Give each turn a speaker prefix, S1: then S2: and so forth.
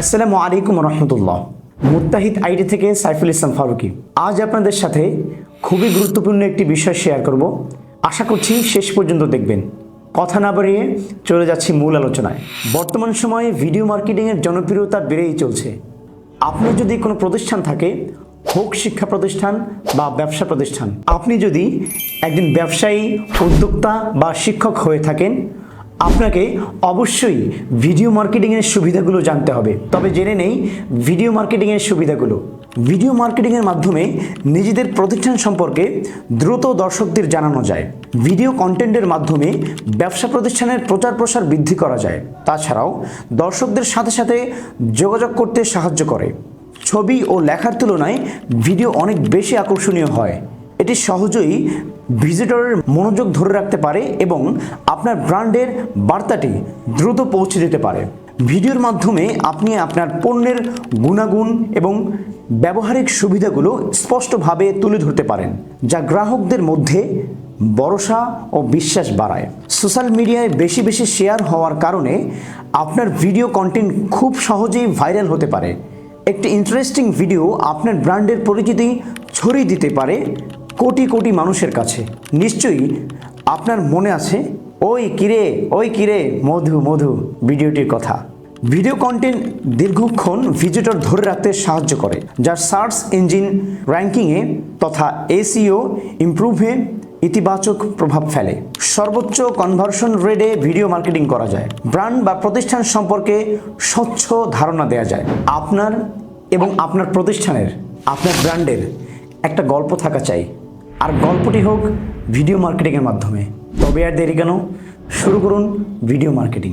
S1: আসসালামু আলাইকুম রহমতুল্লাহ। মুত্তাহিদ আইডি থেকে সাইফুল ইসলাম ফারুকি। আজ আপনাদের সাথে খুবই গুরুত্বপূর্ণ একটি বিষয় শেয়ার করব। আশা করছি শেষ পর্যন্ত দেখবেন। কথা না বাড়িয়ে চলে যাচ্ছি মূল আলোচনায়। বর্তমান সময়ে ভিডিও মার্কেটিংয়ের জনপ্রিয়তা বেড়েই চলছে। আপনার যদি কোনো প্রতিষ্ঠান থাকে, হোক শিক্ষা প্রতিষ্ঠান বা ব্যবসা প্রতিষ্ঠান, আপনি যদি একজন ব্যবসায়ী, উদ্যোক্তা বা শিক্ষক হয়ে থাকেন আপনাকে অবশ্যই ভিডিও মার্কেটিংয়ের সুবিধাগুলো জানতে হবে। তবে জেনে নেই ভিডিও মার্কেটিংয়ের সুবিধাগুলো। ভিডিও মার্কেটিংয়ের মাধ্যমে নিজেদের প্রতিষ্ঠান সম্পর্কে দ্রুত দর্শকদের জানানো যায়। ভিডিও কন্টেন্টের মাধ্যমে ব্যবসা প্রতিষ্ঠানের প্রচার প্রসার বৃদ্ধি করা যায়। তাছাড়াও দর্শকদের সাথে সাথে যোগাযোগ করতে সাহায্য করে। ছবি ও লেখার তুলনায় ভিডিও অনেক বেশি আকর্ষণীয় হয়। এটি সহজেই ভিজিটরের মনোযোগ ধরে রাখতে পারে এবং আপনার ব্র্যান্ডের বার্তাটি দ্রুত পৌঁছে দিতে পারে। ভিডিওর মাধ্যমে আপনি আপনার পণ্যের গুণাগুণ এবং ব্যবহারিক সুবিধাগুলো স্পষ্টভাবে তুলে ধরতে পারেন, যা গ্রাহকদের মধ্যে ভরসা ও বিশ্বাস বাড়ায়। সোশ্যাল মিডিয়ায় বেশি বেশি শেয়ার হওয়ার কারণে আপনার ভিডিও কন্টেন্ট খুব সহজেই ভাইরাল হতে পারে। একটি ইন্টারেস্টিং ভিডিও আপনার ব্র্যান্ডের পরিচিতি ছড়িয়ে দিতে পারে কোটি কোটি মানুষের কাছে। নিশ্চয়ই আপনার মনে আছে, ওই কিরে ওই কিরে মধু মধু, ভিডিওটির কথা। ভিডিও কন্টেন্ট দীর্ঘক্ষণ ভিজিটর ধরে রাখতে সাহায্য করে যা সার্চ ইঞ্জিন র্যাঙ্কিংয়ে তথা এসিও ইমপ্রুভে ইতিবাচক প্রভাব ফেলে। সর্বোচ্চ কনভার্সন রেটে ভিডিও মার্কেটিং করা যায়। ব্র্যান্ড বা প্রতিষ্ঠান সম্পর্কে স্বচ্ছ ধারণা দেওয়া যায়। আপনার এবং আপনার প্রতিষ্ঠানের, আপনার ব্র্যান্ডের একটা গল্প থাকা চাই। আর গল্পটি হোক ভিডিও মার্কেটিংয়ের মাধ্যমে। তবে আর দেরি কেন? শুরু করুন ভিডিও মার্কেটিং।